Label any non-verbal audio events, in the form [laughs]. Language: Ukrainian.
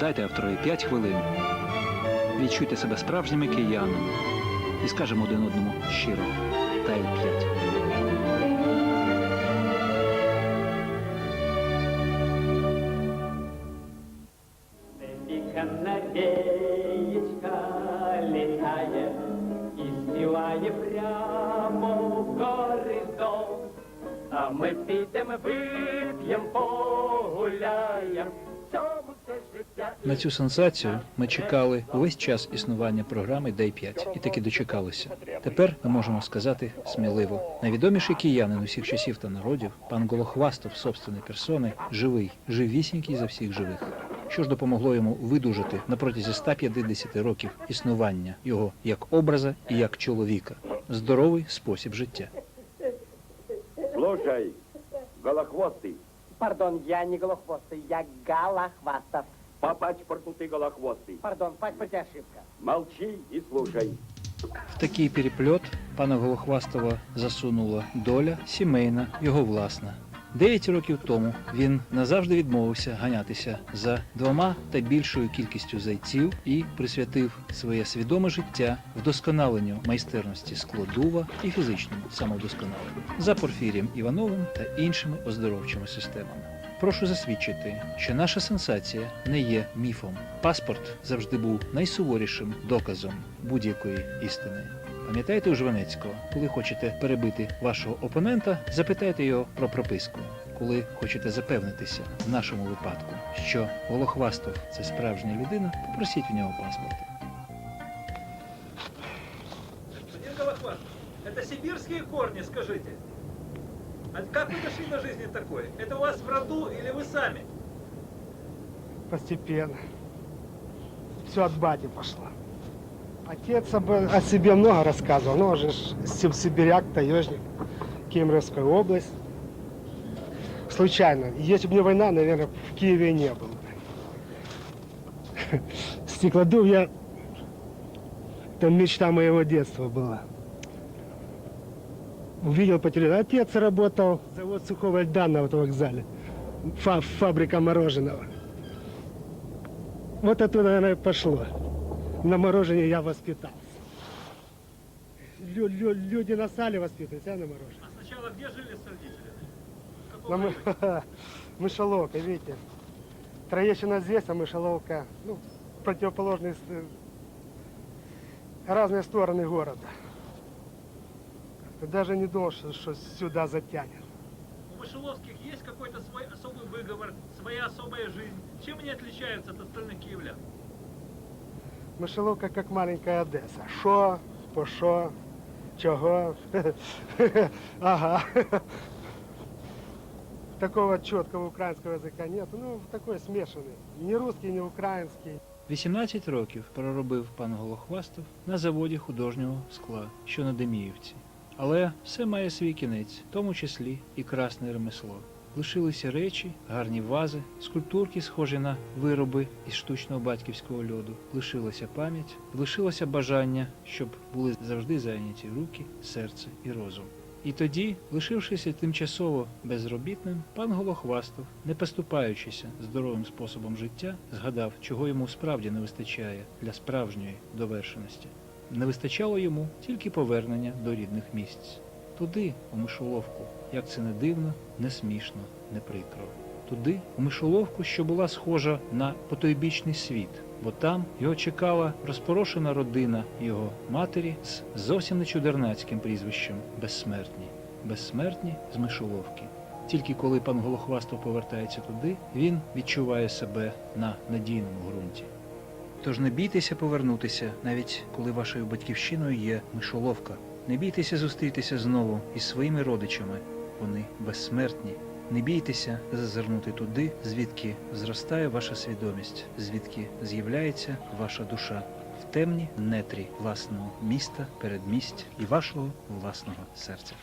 Дайте авторові 5 хвилин. Відчуйте себе справжніми киянами і скажемо один одному щиро. Дай 5. И канареечка летает и спевает прямо в. А мы підемо, вип'єм, погуляєм, На цю сенсацію ми чекали увесь час існування програми Day 5 і таки дочекалися. Тепер ми можемо сказати сміливо. Найвідоміший киянин усіх часів та народів, пан Голохвастов собственної персони, живий, живісінький за всіх живих. Що ж допомогло йому видужати на протязі 150 років існування його як образа і як чоловіка, здоровий спосіб життя. Слушай, голохвостый, Пардон, я не голохвостый, я галахвастов. По паспорту ты голохвостый. Пардон, в паспорте ошибка. Молчи и слушай. В такий перепльот пана Голохвастова засунула доля сімейна, його власна. Дев'ять років тому він назавжди відмовився ганятися за двома та більшою кількістю зайців і присвятив своє свідоме життя вдосконаленню майстерності складува і фізичному самовдосконаленню за Порфірієм Івановим та іншими оздоровчими системами. Прошу засвідчити, що наша сенсація не є міфом. Паспорт завжди був найсуворішим доказом будь-якої істини. Пам'ятаєте у Жванецького, коли хочете перебити вашого опонента, запитайте його про прописку. Коли хочете запевнитися в нашому випадку, що Волохвастов це справжня людина, попросіть в нього паспорта. Господин Голохват, это сибирские корни, скажите. А как вы дошли до жизни такой? Это у вас в роду или вы сами? постепенно. Все от бати пошло. Отец об- о себе много рассказывал, но он же сибиряк, таежник, Кемеровская область. Случайно. Если бы не война, наверное, в Киеве не был бы. [laughs] Стеклодув я... Это мечта моего детства была. Увидел по телевизору. Отец работал, завод сухого льда на автовокзале. Фа- фабрика мороженого. Вот оттуда, наверное, и пошло. На мороженое я воспитался. Лю- лю- люди на сале воспитываются, а на мороженое. А сначала где жили с родителями? На [laughs] мышеловка, видите. Троещина здесь, а мышеловка, ну, противоположные, э, разные стороны города. Даже не думал, что, что сюда затянет. У Мышеловских есть какой-то свой особый выговор, своя особая жизнь. Чем они отличаются от остальных киевлян? Мишеловка як маленька Одеса. Що, по що, чого. [laughs] ага. Такого четкого украинского языка нет. Ну, такой смешанный. Ни русский, ни украинский. 18 років проробив пан Голохвастов на заводі художнього скла, що на Деміївці. Але все має свій кінець, в тому числі і красне ремесло. Лишилися речі, гарні вази, скульптурки, схожі на вироби із штучного батьківського льоду. Лишилася пам'ять, лишилося бажання, щоб були завжди зайняті руки, серце і розум. І тоді, лишившися тимчасово безробітним, пан Голохвастов, не поступаючися здоровим способом життя, згадав, чого йому справді не вистачає для справжньої довершеності. Не вистачало йому тільки повернення до рідних місць. Туди, у мишоловку, як це не дивно, не смішно, не прикро. Туди, у мишоловку, що була схожа на потойбічний світ, бо там його чекала розпорошена родина його матері з зовсім не чудернацьким прізвищем Безсмертні. Безсмертні з мишоловки. Тільки коли пан Голохвастов повертається туди, він відчуває себе на надійному ґрунті. Тож не бійтеся повернутися, навіть коли вашою батьківщиною є мишоловка. Не бійтеся зустрітися знову із своїми родичами. Вони безсмертні. Не бійтеся зазирнути туди, звідки зростає ваша свідомість, звідки з'являється ваша душа в темні нетрі власного міста, передмість і вашого власного серця.